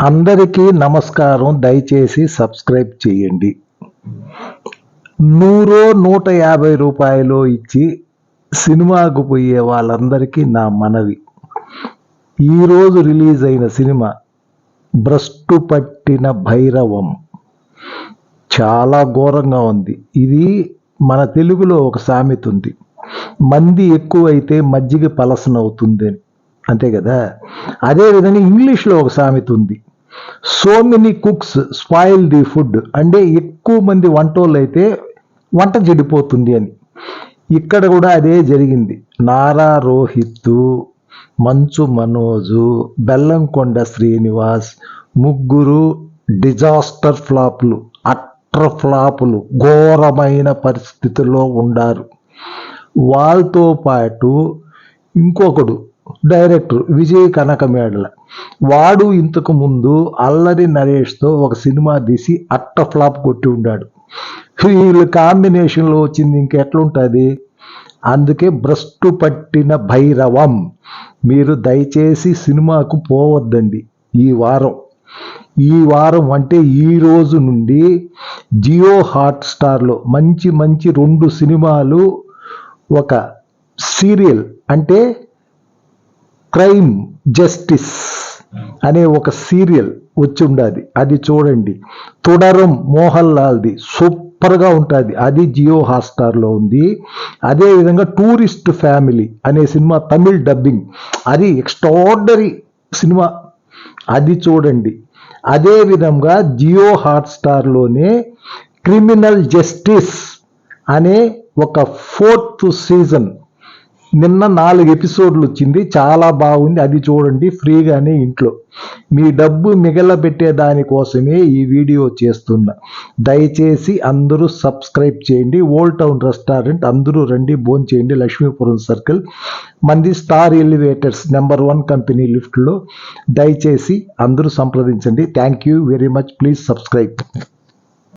అందరికీ నమస్కారం. దయచేసి సబ్స్క్రైబ్ చేయండి. నూరో నూట యాభై రూపాయలు ఇచ్చి సినిమాకు పోయే వాళ్ళందరికీ నా మనవి. ఈరోజు రిలీజ్ అయిన సినిమా భ్రష్టు పట్టిన భైరవం. చాలా ఘోరంగా ఉంది. ఇది మన తెలుగులో ఒక సామెత ఉంది. మంది ఎక్కువైతే మజ్జిగ పలసనవుతుంది అని అంతే కదా? అదేవిధంగా ఇంగ్లీష్లో ఒక సామెత ఉంది. So many cooks spoil the food అంటే ఎక్కువ మంది వంటోళ్ళు అయితే వంట చెడిపోతుంది అని. ఇక్కడ కూడా అదే జరిగింది. నారా రోహిత్ మంచు మనోజు బెల్లంకొండ శ్రీనివాస్ ముగ్గురు డిజాస్టర్ ఫ్లాప్లు అట్ర ఫ్లాపులు ఘోరమైన పరిస్థితుల్లో ఉండారు. వాళ్ళతో పాటు ఇంకొకడు డైరెక్టర్ విజయ్ కనకమేడల వాడు ఇంతకు ముందు అల్లరి నరేష్తో ఒక సినిమా తీసి అట్ట ఫ్లాప్ కొట్టి ఉన్నాడు వీళ్ళు కాంబినేషన్లో వచ్చింది ఇంకెట్లుంటుంది? అందుకే భ్రష్టు పట్టిన భైరవం. మీరు దయచేసి సినిమాకు పోవద్దండి ఈ వారం. ఈ వారం అంటే ఈ రోజు నుండి జియో హాట్ స్టార్లో మంచి మంచి రెండు సినిమాలు ఒక సీరియల్ అంటే క్రైమ్ జస్టిస్ అనే ఒక సీరియల్ వచ్చి ఉండాది అది చూడండి. తుడరం మోహన్ లాల్ది సూపర్గా ఉంటుంది. అది జియో హాట్స్టార్లో ఉంది. అదేవిధంగా టూరిస్ట్ ఫ్యామిలీ అనే సినిమా తమిళ్ డబ్బింగ్. అది ఎక్స్ట్రాడనరీ సినిమా. అది చూడండి. అదే విధంగా జియో హాట్స్టార్లోనే క్రిమినల్ జస్టిస్ అనే ఒక ఫోర్త్ సీజన్ నిన్న నాలుగు ఎపిసోడ్లు వచ్చింది. చాలా బాగుంది. అది చూడండి ఫ్రీగానే ఇంట్లో. మీ డబ్బు మిగలబెట్టే దానికోసమే ఈ వీడియో చేస్తున్నా. దయచేసి అందరూ సబ్స్క్రైబ్ చేయండి. ఓల్డ్ టౌన్ రెస్టారెంట్ అందరూ రండి భోన్ చేయండి లక్ష్మీపురం సర్కిల్. మంది star elevators number one company లిఫ్ట్లో. దయచేసి అందరూ సంప్రదించండి. Thank you very much. Please subscribe.